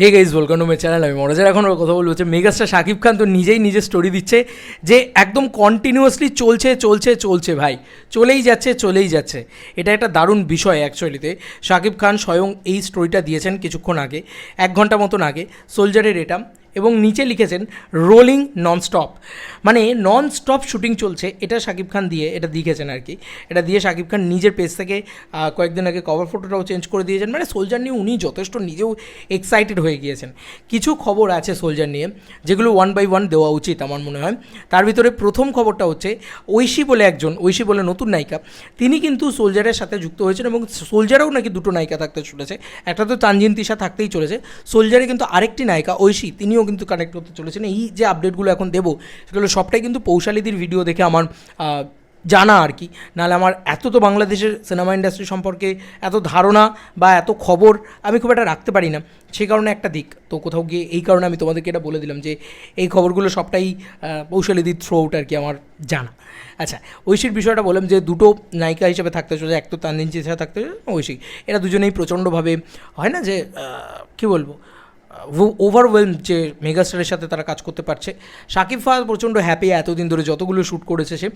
Hey guys welcome to my channel আমি মনোজার এখন কথা বলব হচ্ছে মেগাস্টার শাকিব খান তো নিজেই নিজের স্টোরি দিচ্ছে যে একদম কন্টিনিউয়াসলি চলছে চলছে চলছে ভাই। চলেই যাচ্ছে চলেই যাচ্ছে। এটা একটা দারুণ বিষয় অ্যাকচুয়ালিতে শাকিব খান স্বয়ং এই স্টোরিটা দিয়েছেন কিছুক্ষণ আগে, এক ঘণ্টা মতন আগে। সোলজারের এটা। এবং নিচে লিখেছেন রোলিং ননস্টপ মানে নন স্টপ শুটিং চলছে, এটা শাকিব খান দিয়ে, এটা লিখেছেন আর কি এটা দিয়ে শাকিব খান নিজের পেজ থেকে কয়েকদিন আগে কভার ফটোটাও চেঞ্জ করে দিয়েছেন। মানে সোলজার নিয়ে উনি যথেষ্ট নিজেও এক্সাইটেড হয়ে গিয়েছেন। কিছু খবর আছে সোলজার নিয়ে, যেগুলো ওয়ান বাই ওয়ান দেওয়া উচিত আমার মনে হয়। তার ভিতরে প্রথম খবরটা হচ্ছে, ঐশী বলে একজন, ঐশী বলে নতুন নায়িকা। তিনি কিন্তু সোলজারের সাথে যুক্ত হয়েছেন এবং সোলজারেও নাকি দুটো নায়িকা থাকতে চলেছে। একটা তো তানজিন তিশা থাকতেই চলেছে। সোলজারে কিন্তু আরেকটি নায়িকা, ঐশী, তিনিও কিন্তু কানেক্ট করতে চলেছেন এই যে আপডেটগুলো এখন দেবো সেগুলো সবটাই কিন্তু পৌশালীদির ভিডিও দেখে আমার জানা আর কি। নাহলে আমার এত তো বাংলাদেশের সিনেমা ইন্ডাস্ট্রি সম্পর্কে এত ধারণা বা এত খবর আমি খুব একটা রাখতে পারি না। সেই কারণে একটা দিক। তো কোথাও গিয়ে এই কারণে আমি তোমাদেরকে এটা বলে দিলাম যে, এই খবরগুলো সবটাই পৌশালীদির থ্রু আউট আর কি আমার জানা। আচ্ছা ঐশীর বিষয়টা বললাম যে দুটো নায়িকা হিসেবে থাকতে চলে এক তো তানজিন চিসা থাকতে ঐশী। এরা দুজনেই প্রচণ্ডভাবে হয় না যে কী বলব? ওভারওয়েলম যে মেগাস্টারের সাথে তারা কাজ করতে পারছে। শাকিব ফাহাদ প্রচণ্ড হ্যাপি এতদিন ধরে যতগুলো শ্যুট করেছে সে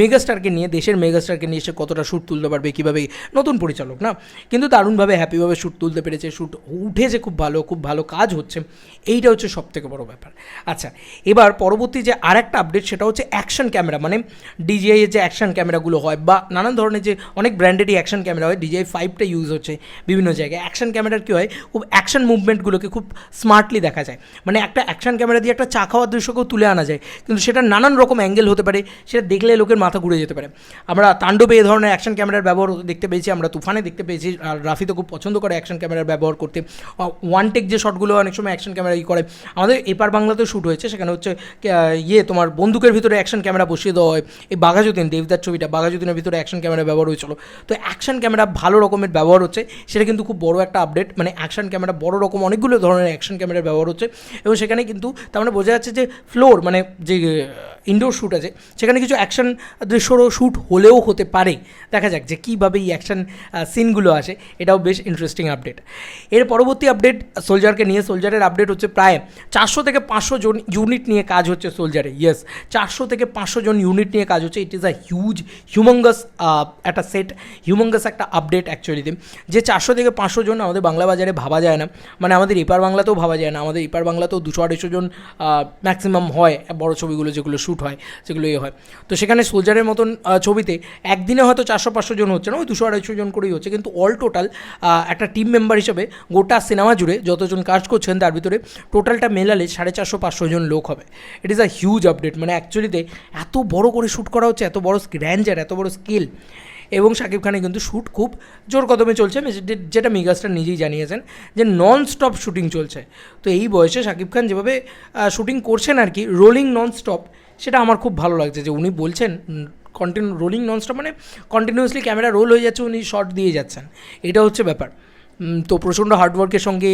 মেগাস্টারকে নিয়ে, দেশের মেগাস্টারকে নিয়ে সে কতটা শ্যুট তুলতে পারবে, কীভাবে, নতুন পরিচালক না? কিন্তু দারুণভাবে হ্যাপিভাবে শ্যুট তুলতে পেরেছে শ্যুট উঠেছে খুব ভালো খুব ভালো কাজ হচ্ছে। এইটা হচ্ছে সব থেকে বড় ব্যাপার। আচ্ছা এবার পরবর্তী যে আর একটা আপডেট সেটা হচ্ছে অ্যাকশন ক্যামেরা মানে ডিজিআই এর যে অ্যাকশন ক্যামেরাগুলো হয় বা নানান ধরনের যে অনেক ব্র্যান্ডেডই অ্যাকশন ক্যামেরা হয় ডিজিআই ফাইভটা ইউজ হচ্ছে বিভিন্ন জায়গায়। অ্যাকশন ক্যামেরার কী হয়, খুব অ্যাকশন মুভমেন্টগুলোকে খুব স্মার্টলি দেখা যায়। মানে একটা অ্যাকশন ক্যামেরা দিয়ে একটা চা খাওয়ার দৃশ্যকেও তুলে আনা যায়। কিন্তু সেটা নানান রকম অ্যাঙ্গেল হতে পারে, সেটা দেখলে লোকের মাথা ঘুরে যেতে পারে। আমরা তাণ্ডবে এ ধরনের অ্যাকশন ক্যামেরার ব্যবহার দেখতে পেয়েছি, আমরা তুফানে দেখতে পেয়েছি, আর রাফি তো খুব পছন্দ করে অ্যাকশন ক্যামেরার ব্যবহার করতে। ওয়ান টেক যে শটগুলো অনেক সময় অ্যাকশন ক্যামেরা ই করে, আমাদের এপার বাংলাতেও শ্যুট হয়েছে, সেখানে হচ্ছে ইয়ে তোমার বন্দুকের ভিতরে অ্যাকশন ক্যামেরা বসিয়ে দেওয়া হয়, এই বাঘাযতীন, দেবদার ছবিটা, বাঘাযতীনের ভিতরে অ্যাকশন ক্যামেরা ব্যবহার হয়েছিল। তো অ্যাকশন ক্যামেরা ভালো রকমের ব্যবহার হচ্ছে, সেটা কিন্তু খুব বড় একটা আপডেট মানে অ্যাকশন ক্যামেরা বড় রকম অনেকগুলো ধরনের অ্যাকশন ক্যামেরার ব্যবহার হচ্ছে এবং সেখানে কিন্তু তার মানে বোঝা যাচ্ছে যে ফ্লোর মানে যে ইনডোর শ্যুট আছে, সেখানে কিছু অ্যাকশন দৃশ্যরও শ্যুট হলেও হতে পারে। দেখা যাক যে কীভাবে এই অ্যাকশন সিনগুলো আসে, এটাও বেশ ইন্টারেস্টিং আপডেট এর পরবর্তী আপডেট সোলজারকে নিয়ে সোলজারের আপডেট হচ্ছে প্রায় চারশো থেকে পাঁচশো জন ইউনিট নিয়ে কাজ হচ্ছে সোলজারে ইয়েস চারশো থেকে পাঁচশো জন ইউনিট নিয়ে কাজ হচ্ছে। It is a huge humongous একটা সেট হিউমঙ্গাস একটা আপডেট অ্যাকচুয়ালিতে যে চারশো থেকে পাঁচশো জন আমাদের বাংলা বাজারে ভাবা যায় না মানে আমাদের এপার বাংলাতেও ভাবা যায় না, আমাদের এপার বাংলাতেও দুশো আড়াইশো জন ম্যাক্সিমাম হয় বড় ছবিগুলো যেগুলো শ্যুট হয় যেগুলো ইয়ে হয়। তো সেখানে সোলজারের মতন ছবিতে একদিনে হয়তো চারশো পাঁচশো জন হচ্ছে না, ওই দুশো আড়াইশো জন করেই হচ্ছে। কিন্তু অল টোটাল একটা টিম মেম্বার হিসেবে গোটা সিনেমা জুড়ে যতজন কাজ করছেন, তার ভিতরে টোটালটা মেলালে সাড়ে চারশো পাঁচশো জন লোক হবে। It is a huge update মানে অ্যাকচুয়ালিতে এত বড় করে শ্যুট করা হচ্ছে, এত বড় গ্র্যান্ডার এত বড় স্কেল এবং শাকিব খানের কিন্তু শ্যুট খুব জোর কদমে চলছে। যেটা মেগাস্টার নিজেই জানিয়েছেন যে নন স্টপ শ্যুটিং চলছে। তো এই বয়সে শাকিব খান যেভাবে শ্যুটিং করছেন আর কি রোলিং নন স্টপ সেটা আমার খুব ভালো লাগছে যে উনি বলছেন কন্টিনিউ রোলিং নন স্টপ মানে কন্টিনিউয়াসলি ক্যামেরা রোল হয়ে যাচ্ছে, উনি শর্ট দিয়ে যাচ্ছেন। এটা হচ্ছে ব্যাপার। তো প্রচণ্ড হার্ডওয়ার্কের সঙ্গে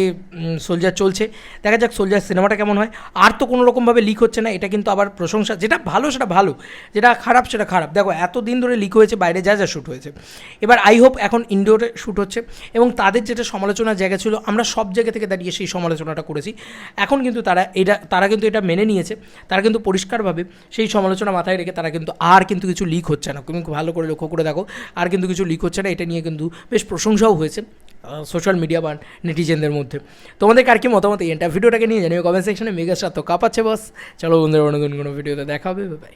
সোলজার চলছে। দেখা যাক সোলজার সিনেমাটা কেমন হয়। আর তো কোনো রকমভাবে লিক হচ্ছে না, এটা কিন্তু আবার প্রশংসা। যেটা ভালো, সেটা ভালো। যেটা খারাপ, সেটা খারাপ। দেখো এত দিন ধরে লিক হয়েছে, বাইরে যা যা শ্যুট হয়েছে। এবার আই হোপ এখন ইনডোরে শ্যুট হচ্ছে এবং তাদের যেটা সমালোচনার জায়গা ছিল, আমরা সব জায়গা থেকে দাঁড়িয়ে সেই সমালোচনাটা করেছি। এখন কিন্তু তারা এটা, তারা কিন্তু এটা মেনে নিয়েছে। তারা কিন্তু পরিষ্কারভাবে সেই সমালোচনা মাথায় রেখে তারা কিন্তু আর কিন্তু কিছু লিক হচ্ছে না। তুমি ভালো করে লক্ষ্য করে দেখো, আর কিন্তু কিছু লিক হচ্ছে না। এটা নিয়ে কিন্তু বেশ প্রশংসাও হয়েছে। সোশ্যাল মিডিয়া বা নেটিজেনদের মধ্যে। তোমাদের কার কি মতামত? এই ভিডিওটাকে নিয়ে জানিও কমেন্ট সেকশনে মেগাস্টার তো কাপাচ্ছে বস চলো বন্ধুরা, অন্য কোনো ভিডিওতে দেখা হবে। বাই